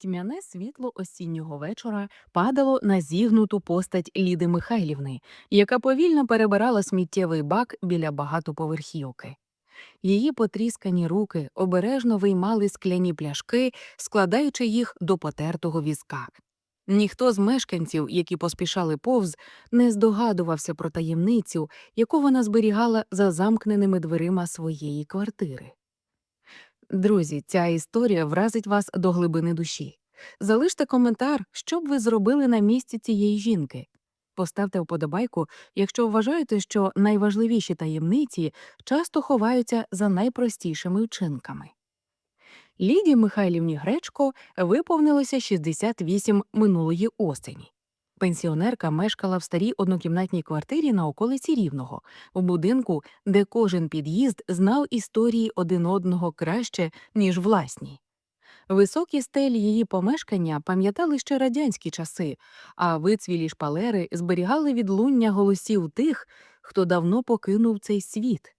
Тьмяне світло осіннього вечора падало на зігнуту постать Ліди Михайлівни, яка повільно перебирала сміттєвий бак біля багатоповерхівки. Її потріскані руки обережно виймали скляні пляшки, складаючи їх до потертого візка. Ніхто з мешканців, які поспішали повз, не здогадувався про таємницю, яку вона зберігала за замкненими дверима своєї квартири. Друзі, ця історія вразить вас до глибини душі. Залиште коментар, що б ви зробили на місці цієї жінки. Поставте вподобайку, якщо вважаєте, що найважливіші таємниці часто ховаються за найпростішими вчинками. Лідії Михайлівні Гречко виповнилося 68 минулої осені. Пенсіонерка мешкала в старій однокімнатній квартирі на околиці Рівного, в будинку, де кожен під'їзд знав історії один одного краще, ніж власні. Високі стелі її помешкання пам'ятали ще радянські часи, а вицвілі шпалери зберігали відлуння голосів тих, хто давно покинув цей світ.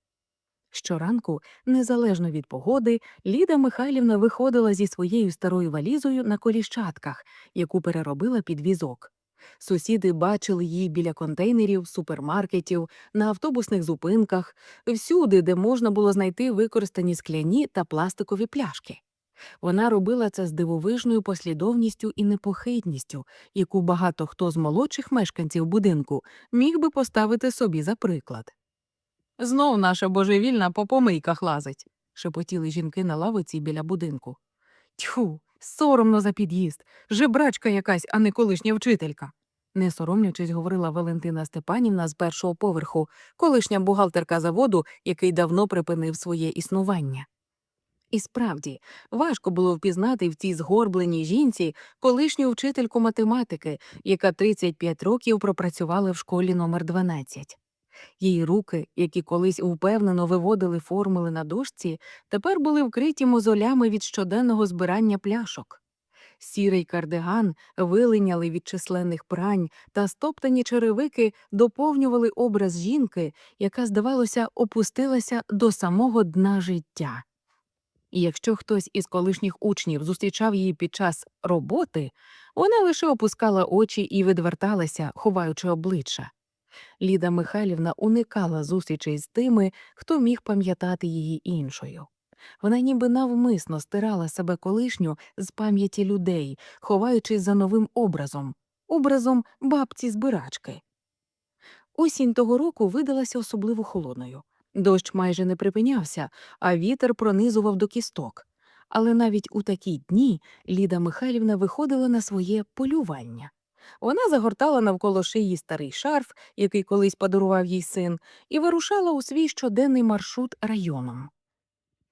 Щоранку, незалежно від погоди, Ліда Михайлівна виходила зі своєю старою валізою на коліщатках, яку переробила під візок. Сусіди бачили її біля контейнерів, супермаркетів, на автобусних зупинках, всюди, де можна було знайти використані скляні та пластикові пляшки. Вона робила це з дивовижною послідовністю і непохитністю, яку багато хто з молодших мешканців будинку міг би поставити собі за приклад. Знов наша божевільна по помийках лазить, шепотіли жінки на лавиці біля будинку. Тьху, соромно за під'їзд, жебрачка якась, а не колишня вчителька. Не соромлячись, говорила Валентина Степанівна з першого поверху, колишня бухгалтерка заводу, який давно припинив своє існування. І справді, важко було впізнати в цій згорбленій жінці колишню вчительку математики, яка 35 років пропрацювала в школі номер 12. Її руки, які колись впевнено виводили формули на дошці, тепер були вкриті мозолями від щоденного збирання пляшок. Сірий кардиган вилиняли від численних прань, та стоптані черевики доповнювали образ жінки, яка, здавалося, опустилася до самого дна життя. І якщо хтось із колишніх учнів зустрічав її під час роботи, вона лише опускала очі і відверталася, ховаючи обличчя. Ліда Михайлівна уникала зустрічей з тими, хто міг пам'ятати її іншою. Вона ніби навмисно стирала себе колишню з пам'яті людей, ховаючись за новим образом, образом бабці збирачки. Осінь того року видалася особливо холодною. Дощ майже не припинявся, а вітер пронизував до кісток. Але навіть у такі дні Ліда Михайлівна виходила на своє полювання. Вона загортала навколо шиї старий шарф, який колись подарував їй син, і вирушала у свій щоденний маршрут районом.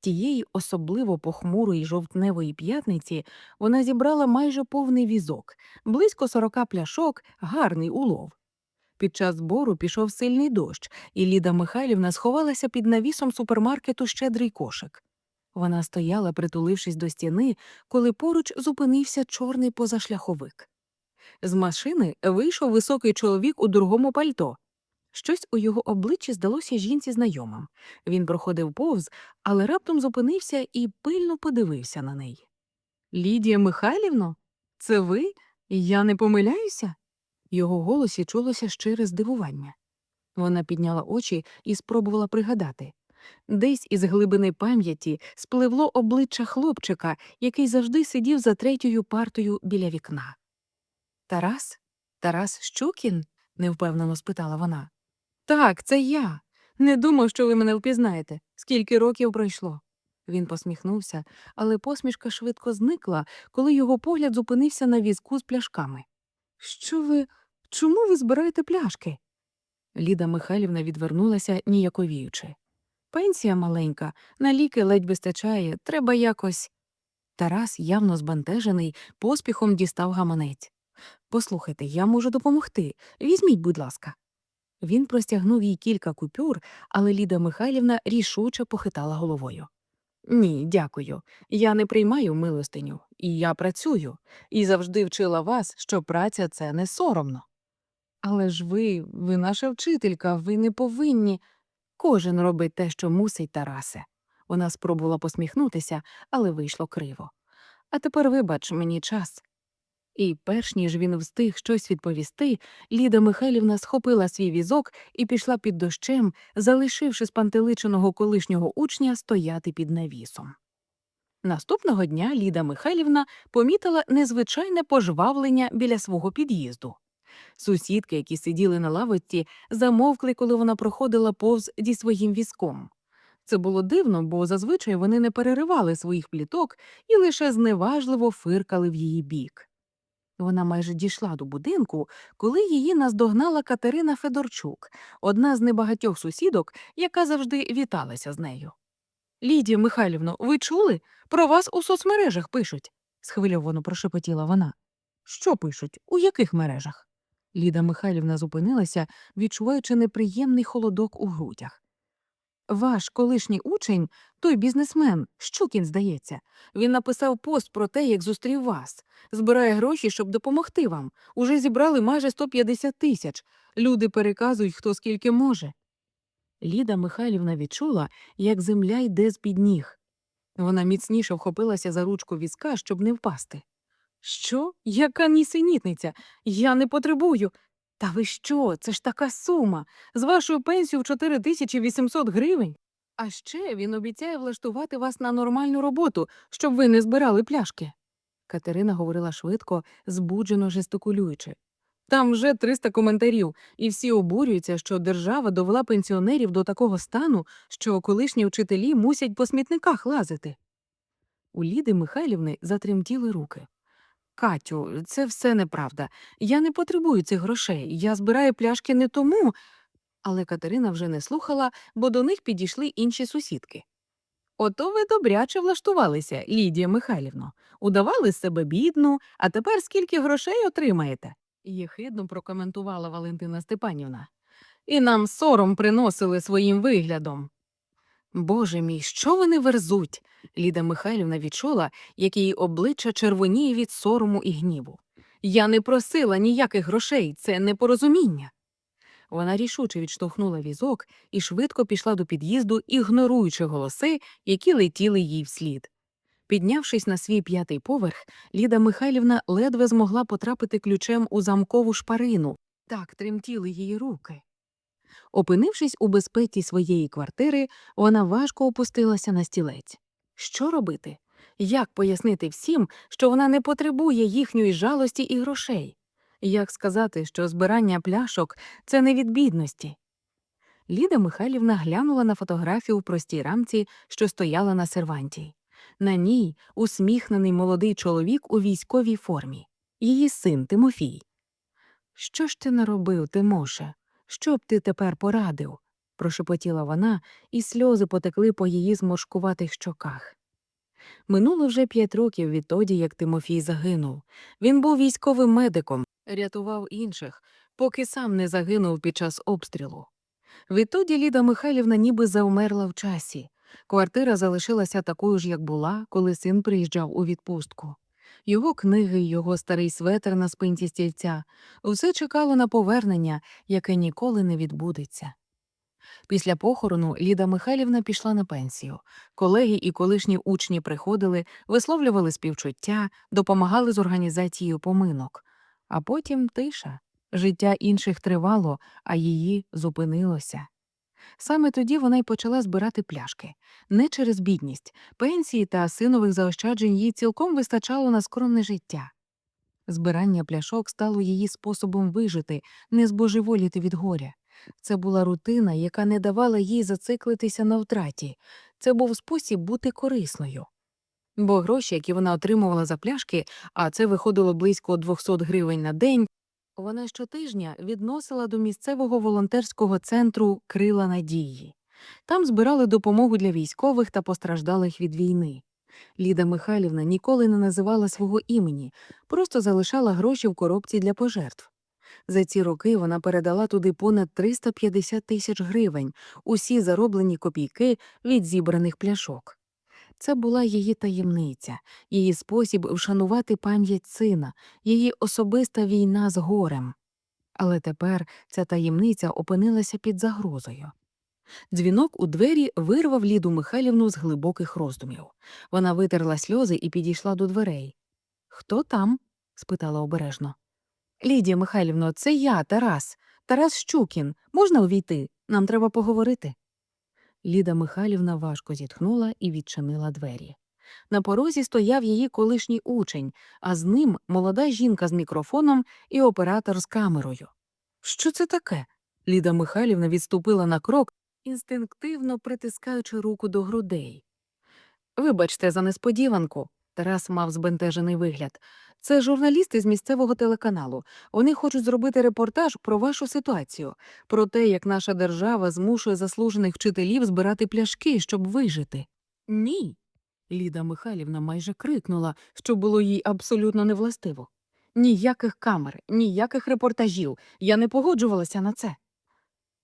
Тієї особливо похмурої жовтневої п'ятниці вона зібрала майже повний візок, близько сорока пляшок, гарний улов. Під час збору пішов сильний дощ, і Ліда Михайлівна сховалася під навісом супермаркету щедрий кошик. Вона стояла, притулившись до стіни, коли поруч зупинився чорний позашляховик. З машини вийшов високий чоловік у другому пальто. Щось у його обличчі здалося жінці знайомим. Він проходив повз, але раптом зупинився і пильно подивився на неї. Лідія Михайлівно, це ви? Я не помиляюся? Його голосі чулося щире здивування. Вона підняла очі і спробувала пригадати. Десь із глибини пам'яті спливло обличчя хлопчика, який завжди сидів за третьою партою біля вікна. Тарас? Тарас Щукін? невпевнено спитала вона. Так, це я. Не думав, що ви мене впізнаєте. Скільки років пройшло. Він посміхнувся, але посмішка швидко зникла, коли його погляд зупинився на візку з пляшками. Що ви. Чому ви збираєте пляшки? Ліда Михайлівна відвернулася, ніяковіючи. Пенсія маленька, на ліки ледь вистачає, треба якось. Тарас, явно збентежений, поспіхом дістав гаманець. Послухайте, я можу допомогти. Візьміть, будь ласка. Він простягнув їй кілька купюр, але Ліда Михайлівна рішуче похитала головою. Ні, дякую. Я не приймаю милостиню, і я працюю, і завжди вчила вас, що праця це не соромно. Але ж ви, ви наша вчителька, ви не повинні. Кожен робить те, що мусить, Тарасе. Вона спробувала посміхнутися, але вийшло криво. А тепер вибач мені час. І перш ніж він встиг щось відповісти, Ліда Михайлівна схопила свій візок і пішла під дощем, залишивши спантеличеного колишнього учня стояти під навісом. Наступного дня Ліда Михайлівна помітила незвичайне пожвавлення біля свого під'їзду. Сусідки, які сиділи на лавочці, замовкли, коли вона проходила повз зі своїм візком. Це було дивно, бо зазвичай вони не переривали своїх пліток і лише зневажливо фиркали в її бік. Вона майже дійшла до будинку, коли її наздогнала Катерина Федорчук, одна з небагатьох сусідок, яка завжди віталася з нею. Лідія Михайлівно, ви чули? Про вас у соцмережах пишуть, схвильовано прошепотіла вона. Що пишуть? У яких мережах? Ліда Михайлівна зупинилася, відчуваючи неприємний холодок у грудях. Ваш колишній учень, той бізнесмен, Щукін, здається, він написав пост про те, як зустрів вас. Збирає гроші, щоб допомогти вам. Уже зібрали майже 150 тисяч. Люди переказують, хто скільки може. Ліда Михайлівна відчула, як земля йде з під ніг. Вона міцніше вхопилася за ручку візка, щоб не впасти. Що? Яка нісенітниця? Я не потребую. Та ви що? Це ж така сума. З вашою пенсією в 4800 гривень. А ще він обіцяє влаштувати вас на нормальну роботу, щоб ви не збирали пляшки. Катерина говорила швидко, збуджено жестикулюючи. Там вже 300 коментарів, і всі обурюються, що держава довела пенсіонерів до такого стану, що колишні вчителі мусять по смітниках лазити. У Ліди Михайлівни затремтіли руки. Катю, це все неправда. Я не потребую цих грошей. Я збираю пляшки не тому. Але Катерина вже не слухала, бо до них підійшли інші сусідки. Ото ви добряче влаштувалися, Лідія Михайлівно. Удавали себе бідну, а тепер скільки грошей отримаєте? єхидно прокоментувала Валентина Степанівна. І нам сором приносили своїм виглядом. Боже мій, що вони верзуть? Ліда Михайлівна відчула, як її обличчя червоніє від сорому і гніву. Я не просила ніяких грошей, це непорозуміння. Вона рішуче відштовхнула візок і швидко пішла до під'їзду, ігноруючи голоси, які летіли їй вслід. Піднявшись на свій п'ятий поверх, Ліда Михайлівна ледве змогла потрапити ключем у замкову шпарину. Так тремтіли її руки. Опинившись у безпеці своєї квартири, вона важко опустилася на стілець. Що робити? Як пояснити всім, що вона не потребує їхньої жалості і грошей? Як сказати, що збирання пляшок це не від бідності? Ліда Михайлівна глянула на фотографію в простій рамці, що стояла на серванті. На ній усміхнений молодий чоловік у військовій формі, її син Тимофій. Що ж ти наробив, Тимоше? Що б ти тепер порадив? прошепотіла вона, і сльози потекли по її зморшкуватих щоках. Минуло вже п'ять років відтоді, як Тимофій загинув. Він був військовим медиком, рятував інших, поки сам не загинув під час обстрілу. Відтоді Ліда Михайлівна ніби завмерла в часі. Квартира залишилася такою ж, як була, коли син приїжджав у відпустку. Його книги, його старий светр на спинці стільця все чекало на повернення, яке ніколи не відбудеться. Після похорону Ліда Михайлівна пішла на пенсію. Колеги і колишні учні приходили, висловлювали співчуття, допомагали з організацією поминок. А потім тиша. Життя інших тривало, а її зупинилося. Саме тоді вона й почала збирати пляшки. Не через бідність, пенсії та синових заощаджень їй цілком вистачало на скромне життя. Збирання пляшок стало її способом вижити, не збожеволіти від горя. Це була рутина, яка не давала їй зациклитися на втраті. Це був спосіб бути корисною. Бо гроші, які вона отримувала за пляшки, а це виходило близько 200 гривень на день, вона щотижня відносила до місцевого волонтерського центру Крила Надії. Там збирали допомогу для військових та постраждалих від війни. Ліда Михайлівна ніколи не називала свого імені, просто залишала гроші в коробці для пожертв. За ці роки вона передала туди понад 350 тисяч гривень, усі зароблені копійки від зібраних пляшок. Це була її таємниця, її спосіб вшанувати пам'ять сина, її особиста війна з горем. Але тепер ця таємниця опинилася під загрозою. Дзвінок у двері вирвав Ліду Михайлівну з глибоких роздумів. Вона витерла сльози і підійшла до дверей. Хто там? спитала обережно. Лідія Михайлівно, це я, Тарас. Тарас Щукін. Можна увійти? Нам треба поговорити. Ліда Михайлівна важко зітхнула і відчинила двері. На порозі стояв її колишній учень, а з ним молода жінка з мікрофоном і оператор з камерою. Що це таке? Ліда Михайлівна відступила на крок, інстинктивно притискаючи руку до грудей. Вибачте за несподіванку, Тарас мав збентежений вигляд. Це журналісти з місцевого телеканалу. Вони хочуть зробити репортаж про вашу ситуацію, про те, як наша держава змушує заслужених вчителів збирати пляшки, щоб вижити. Ні. Ліда Михайлівна майже крикнула, що було їй абсолютно невластиво. Ніяких камер, ніяких репортажів. Я не погоджувалася на це.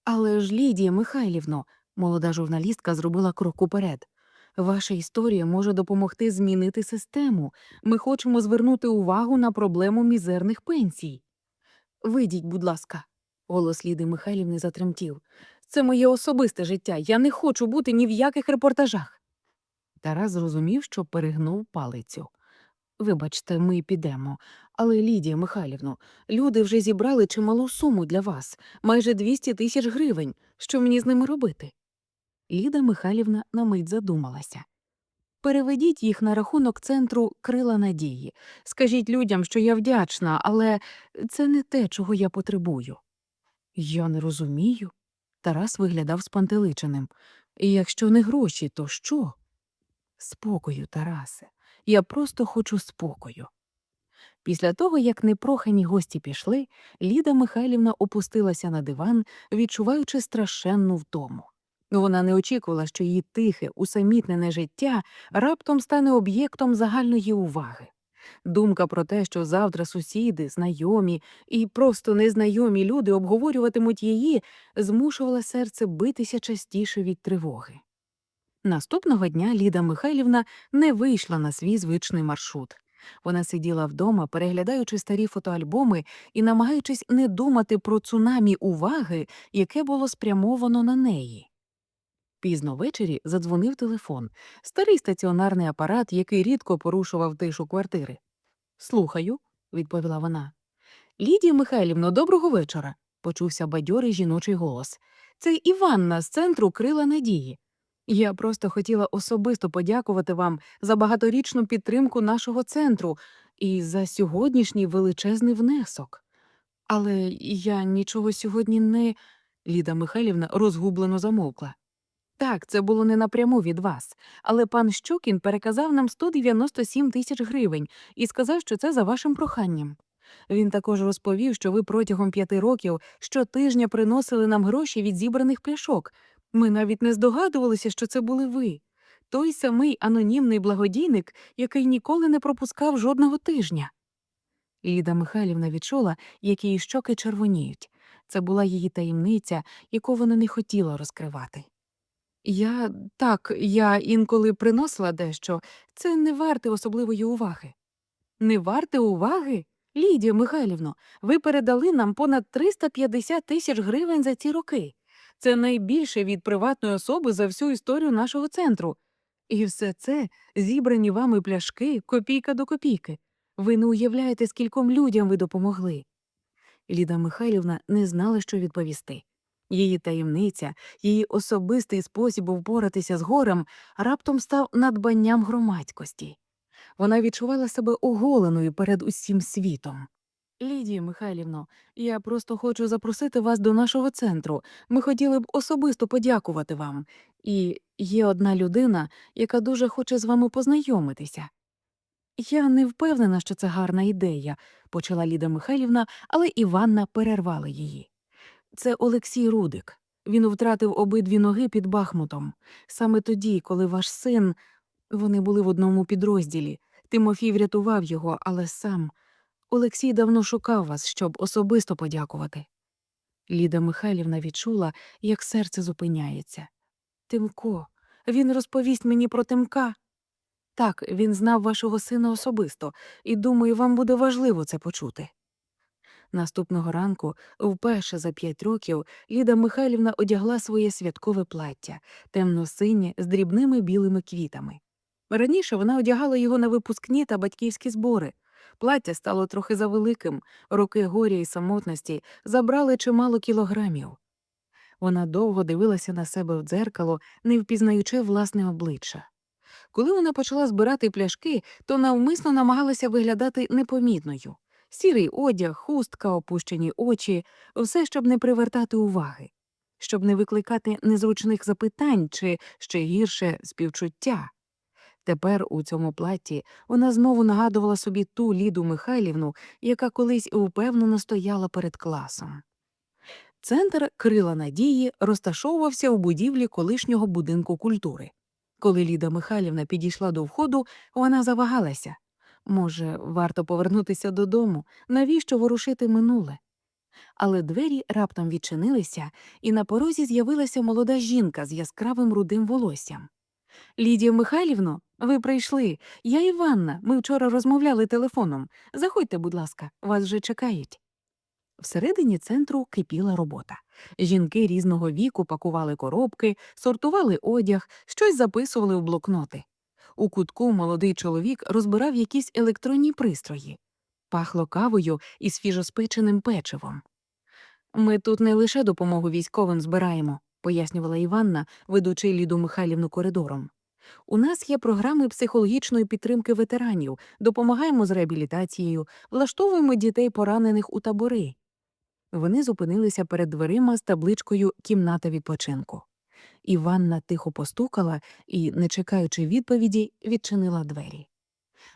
Але ж, Лідія Михайлівно, молода журналістка зробила крок уперед. Ваша історія може допомогти змінити систему. Ми хочемо звернути увагу на проблему мізерних пенсій. Вийдіть, будь ласка, голос Ліди Михайлівни затремтів. Це моє особисте життя. Я не хочу бути ні в яких репортажах. Тарас зрозумів, що перегнув палицю. Вибачте, ми підемо. Але, Лідія Михайлівно, люди вже зібрали чималу суму для вас майже 200 тисяч гривень. Що мені з ними робити? Ліда Михайлівна на мить задумалася. Переведіть їх на рахунок центру Крила Надії. Скажіть людям, що я вдячна, але це не те, чого я потребую. Я не розумію. Тарас виглядав спантеличеним. І якщо не гроші, то що? Спокою, Тарасе. Я просто хочу спокою. Після того, як непрохані гості пішли, Ліда Михайлівна опустилася на диван, відчуваючи страшенну втому. Вона не очікувала, що її тихе, усамітнене життя раптом стане об'єктом загальної уваги. Думка про те, що завтра сусіди, знайомі і просто незнайомі люди обговорюватимуть її, змушувала серце битися частіше від тривоги. Наступного дня Ліда Михайлівна не вийшла на свій звичний маршрут. Вона сиділа вдома, переглядаючи старі фотоальбоми і намагаючись не думати про цунамі уваги, яке було спрямовано на неї. Пізно ввечері задзвонив телефон, старий стаціонарний апарат, який рідко порушував тишу квартири. Слухаю, відповіла вона. Лідія Михайлівно, доброго вечора, почувся бадьорий жіночий голос. Це Іванна з центру Крила Надії. Я просто хотіла особисто подякувати вам за багаторічну підтримку нашого центру і за сьогоднішній величезний внесок. Але я нічого сьогодні не. Ліда Михайлівна розгублено замовкла. Так, це було не напряму від вас, але пан Щокін переказав нам 197 тисяч гривень і сказав, що це за вашим проханням. Він також розповів, що ви протягом п'яти років щотижня приносили нам гроші від зібраних пляшок. Ми навіть не здогадувалися, що це були ви. Той самий анонімний благодійник, який ніколи не пропускав жодного тижня. Ліда Михайлівна відчула, як її щоки червоніють. Це була її таємниця, яку вона не хотіла розкривати. Я так, я інколи приносила дещо, це не варте особливої уваги. Не варте уваги? Лідія Михайлівно, ви передали нам понад 350 тисяч гривень за ці роки. Це найбільше від приватної особи за всю історію нашого центру. І все це зібрані вами пляшки, копійка до копійки. Ви не уявляєте, скільком людям ви допомогли. Ліда Михайлівна не знала, що відповісти. Її таємниця, її особистий спосіб впоратися з горем раптом став надбанням громадськості. Вона відчувала себе оголеною перед усім світом. Лідія Михайлівно, я просто хочу запросити вас до нашого центру. Ми хотіли б особисто подякувати вам. І є одна людина, яка дуже хоче з вами познайомитися. Я не впевнена, що це гарна ідея, почала Ліда Михайлівна, але Іванна перервала її. Це Олексій Рудик. Він втратив обидві ноги під Бахмутом. Саме тоді, коли ваш син. Вони були в одному підрозділі. Тимофій врятував його, але сам. Олексій давно шукав вас, щоб особисто подякувати. Ліда Михайлівна відчула, як серце зупиняється. Тимко, він розповість мені про Тимка. Так, він знав вашого сина особисто, і думаю, вам буде важливо це почути. Наступного ранку, вперше за п'ять років, Ліда Михайлівна одягла своє святкове плаття, темно-синє з дрібними білими квітами. Раніше вона одягала його на випускні та батьківські збори. Плаття стало трохи завеликим, роки горя і самотності забрали чимало кілограмів. Вона довго дивилася на себе в дзеркало, не впізнаючи власне обличчя. Коли вона почала збирати пляшки, то навмисно намагалася виглядати непомітною. Сірий одяг, хустка, опущені очі, все, щоб не привертати уваги, щоб не викликати незручних запитань чи, ще гірше, співчуття. Тепер у цьому платі вона знову нагадувала собі ту Ліду Михайлівну, яка колись упевнено стояла перед класом. Центр Крила Надії розташовувався у будівлі колишнього будинку культури. Коли Ліда Михайлівна підійшла до входу, вона завагалася. Може, варто повернутися додому, навіщо ворушити минуле? Але двері раптом відчинилися, і на порозі з'явилася молода жінка з яскравим рудим волоссям. Лідія Михайлівно, ви прийшли. Я Іванна. Ми вчора розмовляли телефоном. Заходьте, будь ласка, вас вже чекають. Всередині центру кипіла робота. Жінки різного віку пакували коробки, сортували одяг, щось записували в блокноти. У кутку молодий чоловік розбирав якісь електронні пристрої. Пахло кавою і свіжоспеченим печивом. Ми тут не лише допомогу військовим збираємо, пояснювала Іванна, ведучи Ліду Михайлівну коридором. У нас є програми психологічної підтримки ветеранів, допомагаємо з реабілітацією, влаштовуємо дітей поранених у табори. Вони зупинилися перед дверима з табличкою Кімната відпочинку. Іванна тихо постукала і, не чекаючи відповіді, відчинила двері.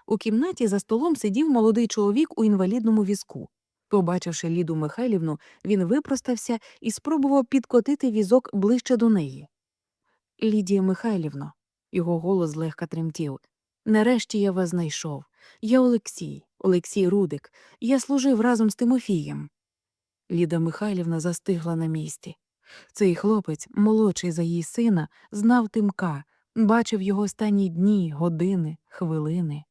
У кімнаті за столом сидів молодий чоловік у інвалідному візку. Побачивши Ліду Михайлівну, він випростався і спробував підкотити візок ближче до неї. Лідія Михайлівно, його голос злегка тремтів. Нарешті я вас знайшов. Я Олексій, Олексій Рудик. Я служив разом з Тимофієм. Ліда Михайлівна застигла на місці. Цей хлопець, молодший за її сина, знав Тимка, бачив його останні дні, години, хвилини.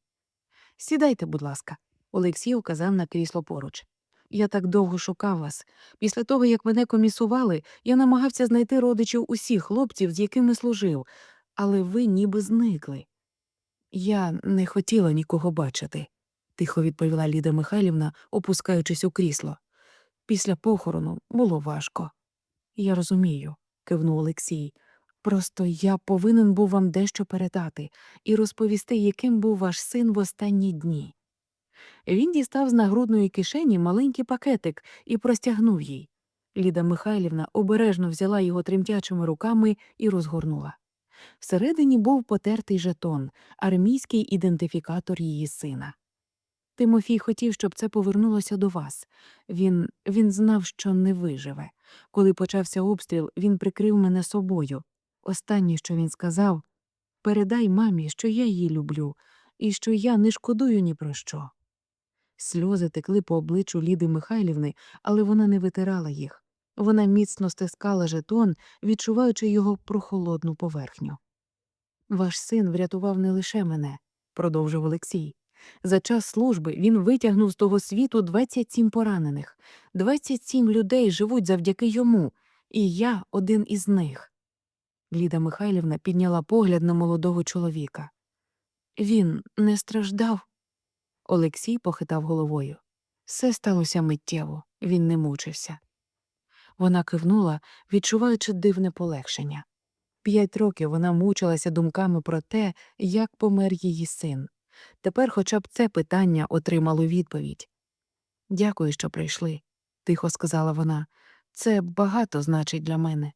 Сідайте, будь ласка, Олексій указав на крісло поруч. Я так довго шукав вас. Після того, як мене комісували, я намагався знайти родичів усіх хлопців, з якими служив, але ви ніби зникли. Я не хотіла нікого бачити, тихо відповіла Ліда Михайлівна, опускаючись у крісло. Після похорону було важко. Я розумію, кивнув Олексій. Просто я повинен був вам дещо передати і розповісти, яким був ваш син в останні дні. Він дістав з нагрудної кишені маленький пакетик і простягнув їй. Ліда Михайлівна обережно взяла його тремтячими руками і розгорнула. Всередині був потертий жетон, армійський ідентифікатор її сина. Тимофій хотів, щоб це повернулося до вас. Він, він знав, що не виживе. Коли почався обстріл, він прикрив мене собою. Останнє, що він сказав передай мамі, що я її люблю, і що я не шкодую ні про що. Сльози текли по обличчю Ліди Михайлівни, але вона не витирала їх. Вона міцно стискала жетон, відчуваючи його прохолодну поверхню. Ваш син врятував не лише мене, продовжив Олексій. За час служби він витягнув з того світу 27 поранених. 27 людей живуть завдяки йому, і я один із них. Ліда Михайлівна підняла погляд на молодого чоловіка. Він не страждав. Олексій похитав головою. Все сталося миттєво, він не мучився. Вона кивнула, відчуваючи дивне полегшення. П'ять років вона мучилася думками про те, як помер її син. Тепер хоча б це питання отримало відповідь. Дякую, що прийшли, тихо сказала вона. Це багато значить для мене.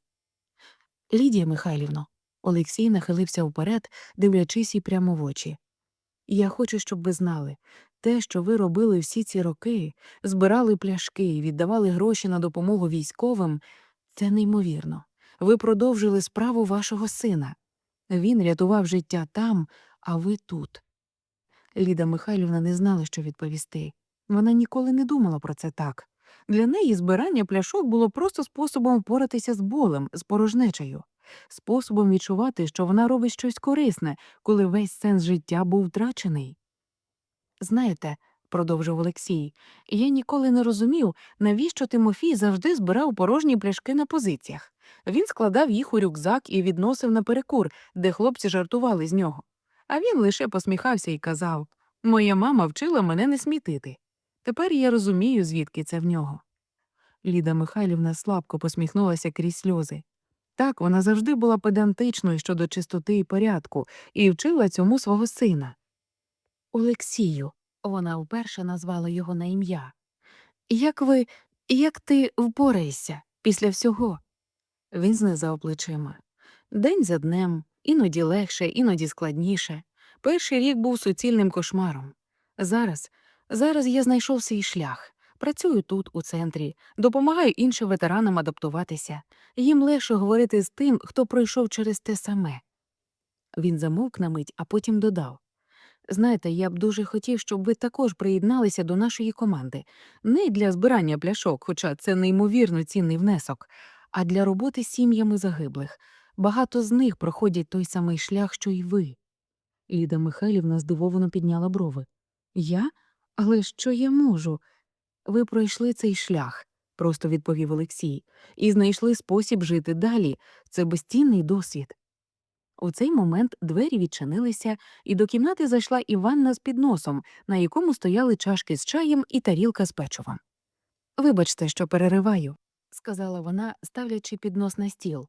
Лідія Михайлівно, Олексій нахилився вперед, дивлячись їй прямо в очі. Я хочу, щоб ви знали те, що ви робили всі ці роки, збирали пляшки і віддавали гроші на допомогу військовим, це неймовірно. Ви продовжили справу вашого сина. Він рятував життя там, а ви тут. Ліда Михайлівна не знала, що відповісти. Вона ніколи не думала про це так. Для неї збирання пляшок було просто способом впоратися з болем, з порожнечею, способом відчувати, що вона робить щось корисне, коли весь сенс життя був втрачений. Знаєте, продовжив Олексій. Я ніколи не розумів, навіщо Тимофій завжди збирав порожні пляшки на позиціях. Він складав їх у рюкзак і відносив на перекур, де хлопці жартували з нього. А він лише посміхався і казав Моя мама вчила мене не смітити. Тепер я розумію, звідки це в нього. Ліда Михайлівна слабко посміхнулася крізь сльози. Так, вона завжди була педантичною щодо чистоти і порядку і вчила цьому свого сина. Олексію, вона вперше назвала його на ім'я. Як ви, як ти впораєшся після всього? Він знизав плечима. День за днем, іноді легше, іноді складніше. Перший рік був суцільним кошмаром. Зараз, зараз я знайшов свій шлях. Працюю тут, у центрі, допомагаю іншим ветеранам адаптуватися. Їм легше говорити з тим, хто пройшов через те саме. Він замовк на мить, а потім додав Знаєте, я б дуже хотів, щоб ви також приєдналися до нашої команди. Не для збирання пляшок, хоча це неймовірно цінний внесок, а для роботи з сім'ями загиблих. Багато з них проходять той самий шлях, що й ви. Ліда Михайлівна здивовано підняла брови. Я? Але що я можу? Ви пройшли цей шлях, просто відповів Олексій, і знайшли спосіб жити далі. Це безцінний досвід. У цей момент двері відчинилися, і до кімнати зайшла Іванна з підносом, на якому стояли чашки з чаєм і тарілка з печивом. Вибачте, що перериваю, сказала вона, ставлячи піднос на стіл.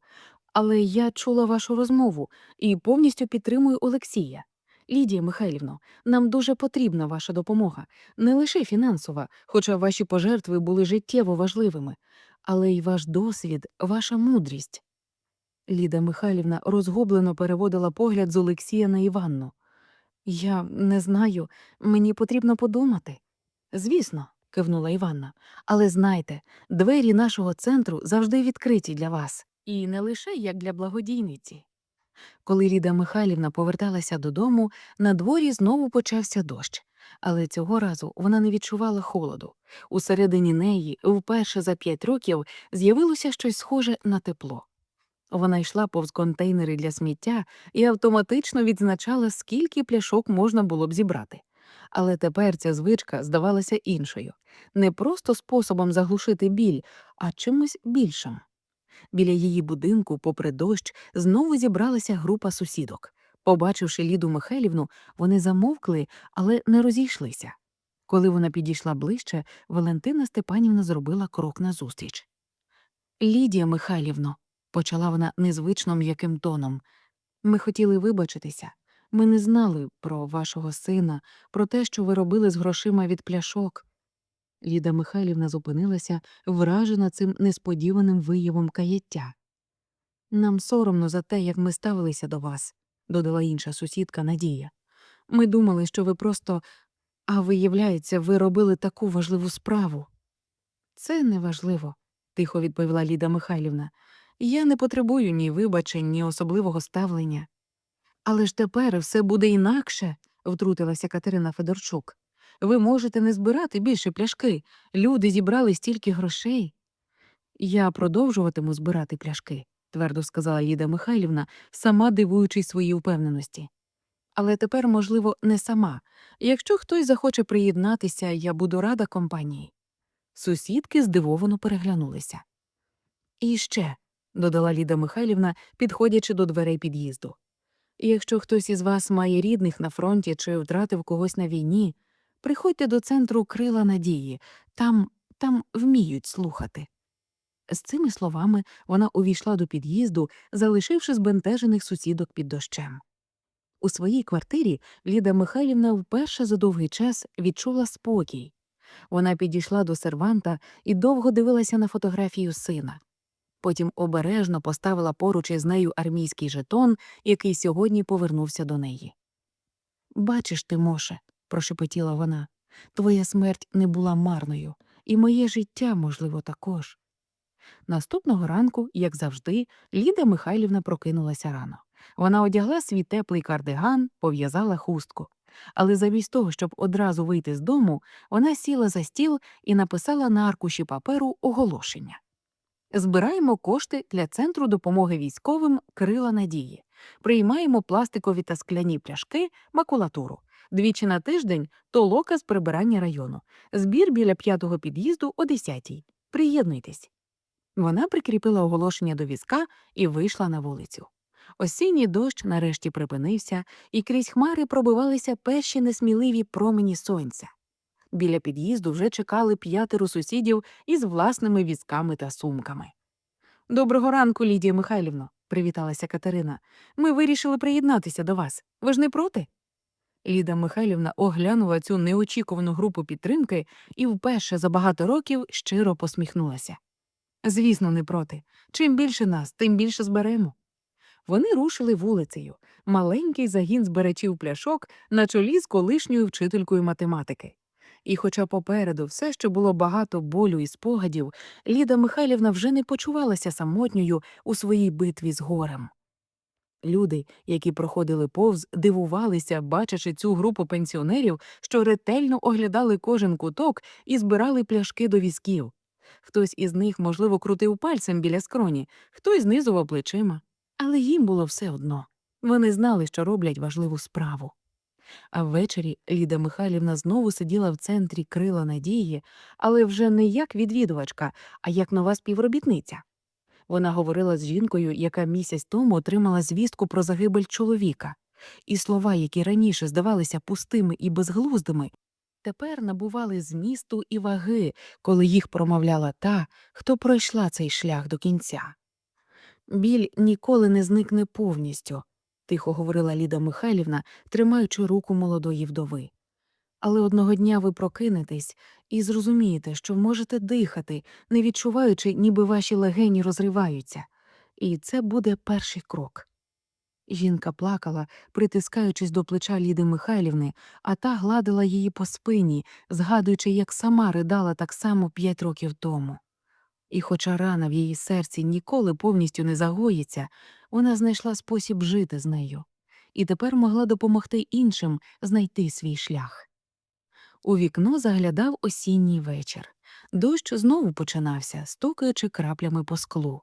Але я чула вашу розмову і повністю підтримую Олексія. Лідія Михайлівно, нам дуже потрібна ваша допомога, не лише фінансова, хоча ваші пожертви були життєво важливими, але й ваш досвід, ваша мудрість. Ліда Михайлівна розгублено переводила погляд з Олексія на Іванну. Я не знаю, мені потрібно подумати. Звісно, кивнула Іванна, але знайте, двері нашого центру завжди відкриті для вас, і не лише як для благодійниці. Коли Ліда Михайлівна поверталася додому, на дворі знову почався дощ, але цього разу вона не відчувала холоду. Усередині неї, вперше за п'ять років, з'явилося щось схоже на тепло. Вона йшла повз контейнери для сміття і автоматично відзначала, скільки пляшок можна було б зібрати. Але тепер ця звичка здавалася іншою не просто способом заглушити біль, а чимось більшим. Біля її будинку, попри дощ, знову зібралася група сусідок. Побачивши Ліду Михайлівну, вони замовкли, але не розійшлися. Коли вона підійшла ближче, Валентина Степанівна зробила крок назустріч. Лідія Михайлівно, почала вона незвично м'яким тоном, ми хотіли вибачитися. Ми не знали про вашого сина, про те, що ви робили з грошима від пляшок. Ліда Михайлівна зупинилася, вражена цим несподіваним виявом каяття. Нам соромно за те, як ми ставилися до вас, додала інша сусідка Надія. Ми думали, що ви просто. А виявляється, ви робили таку важливу справу. Це неважливо, тихо відповіла Ліда Михайлівна. Я не потребую ні вибачень, ні особливого ставлення. Але ж тепер все буде інакше, втрутилася Катерина Федорчук. Ви можете не збирати більше пляшки. Люди зібрали стільки грошей. Я продовжуватиму збирати пляшки, твердо сказала Ліда Михайлівна, сама дивуючись своїй впевненості. Але тепер, можливо, не сама. Якщо хтось захоче приєднатися, я буду рада компанії. Сусідки здивовано переглянулися. І ще, додала Ліда Михайлівна, підходячи до дверей під'їзду. Якщо хтось із вас має рідних на фронті чи втратив когось на війні, приходьте до центру крила надії, там, там вміють слухати. З цими словами вона увійшла до під'їзду, залишивши збентежених сусідок під дощем. У своїй квартирі Ліда Михайлівна вперше за довгий час відчула спокій. Вона підійшла до серванта і довго дивилася на фотографію сина. Потім обережно поставила поруч із нею армійський жетон, який сьогодні повернувся до неї. Бачиш ти, Моше, прошепотіла вона, твоя смерть не була марною, і моє життя, можливо, також. Наступного ранку, як завжди, Ліда Михайлівна прокинулася рано. Вона одягла свій теплий кардиган, пов'язала хустку. Але замість того, щоб одразу вийти з дому, вона сіла за стіл і написала на аркуші паперу оголошення. Збираємо кошти для центру допомоги військовим Крила Надії. Приймаємо пластикові та скляні пляшки, макулатуру. Двічі на тиждень толока з прибирання району. Збір біля п'ятого під'їзду о 10-й. Приєднуйтесь. Вона прикріпила оголошення до візка і вийшла на вулицю. Осінній дощ нарешті припинився, і крізь хмари пробивалися перші несміливі промені сонця. Біля під'їзду вже чекали п'ятеро сусідів із власними візками та сумками. Доброго ранку, Лідія Михайлівно, привіталася Катерина. Ми вирішили приєднатися до вас. Ви ж не проти? Ліда Михайлівна оглянула цю неочікувану групу підтримки і вперше за багато років щиро посміхнулася. Звісно, не проти. Чим більше нас, тим більше зберемо. Вони рушили вулицею, маленький загін збирачів пляшок на чолі з колишньою вчителькою математики. І, хоча попереду все ще було багато болю і спогадів, Ліда Михайлівна вже не почувалася самотньою у своїй битві з горем. Люди, які проходили повз, дивувалися, бачачи цю групу пенсіонерів, що ретельно оглядали кожен куток і збирали пляшки до візків. Хтось із них, можливо, крутив пальцем біля скроні, хтось знизував плечима. Але їм було все одно. Вони знали, що роблять важливу справу. А ввечері Ліда Михайлівна знову сиділа в центрі крила надії, але вже не як відвідувачка, а як нова співробітниця. Вона говорила з жінкою, яка місяць тому отримала звістку про загибель чоловіка, і слова, які раніше здавалися пустими і безглуздими, тепер набували змісту і ваги, коли їх промовляла та, хто пройшла цей шлях до кінця. Біль ніколи не зникне повністю, тихо говорила Ліда Михайлівна, тримаючи руку молодої вдови. Але одного дня ви прокинетесь і зрозумієте, що можете дихати, не відчуваючи, ніби ваші легені розриваються. І це буде перший крок. Жінка плакала, притискаючись до плеча Ліди Михайлівни, а та гладила її по спині, згадуючи, як сама ридала так само п'ять років тому. І, хоча рана в її серці ніколи повністю не загоїться, вона знайшла спосіб жити з нею і тепер могла допомогти іншим знайти свій шлях. У вікно заглядав осінній вечір. Дощ знову починався, стукаючи краплями по склу.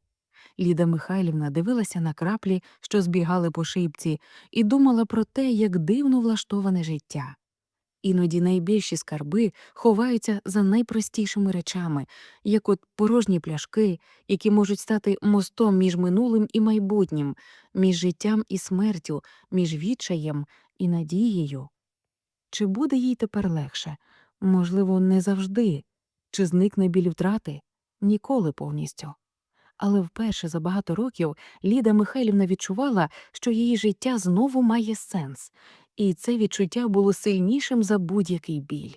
Ліда Михайлівна дивилася на краплі, що збігали по шибці, і думала про те, як дивно влаштоване життя. Іноді найбільші скарби ховаються за найпростішими речами, як от порожні пляшки, які можуть стати мостом між минулим і майбутнім, між життям і смертю, між відчаєм і надією. Чи буде їй тепер легше? Можливо, не завжди. Чи зникне біль втрати? Ніколи повністю. Але вперше за багато років Ліда Михайлівна відчувала, що її життя знову має сенс, і це відчуття було сильнішим за будь-який біль.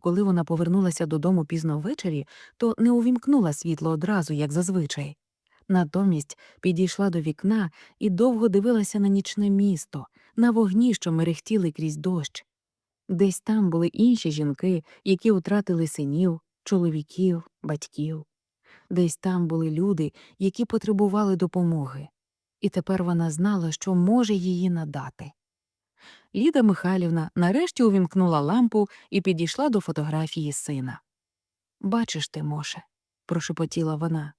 Коли вона повернулася додому пізно ввечері, то не увімкнула світло одразу, як зазвичай. Натомість підійшла до вікна і довго дивилася на нічне місто, на вогні, що мерехтіли крізь дощ. Десь там були інші жінки, які втратили синів, чоловіків, батьків. Десь там були люди, які потребували допомоги. І тепер вона знала, що може її надати. Ліда Михайлівна нарешті увімкнула лампу і підійшла до фотографії сина. Бачиш ти, Моше, прошепотіла вона,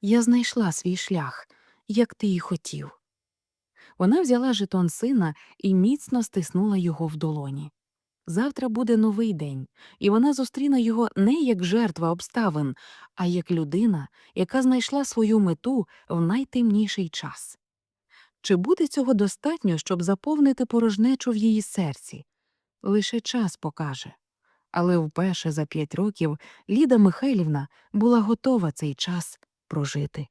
я знайшла свій шлях, як ти й хотів. Вона взяла жетон сина і міцно стиснула його в долоні. Завтра буде новий день, і вона зустріне його не як жертва обставин, а як людина, яка знайшла свою мету в найтемніший час. Чи буде цього достатньо, щоб заповнити порожнечу в її серці? Лише час покаже. Але вперше за п'ять років Ліда Михайлівна була готова цей час прожити.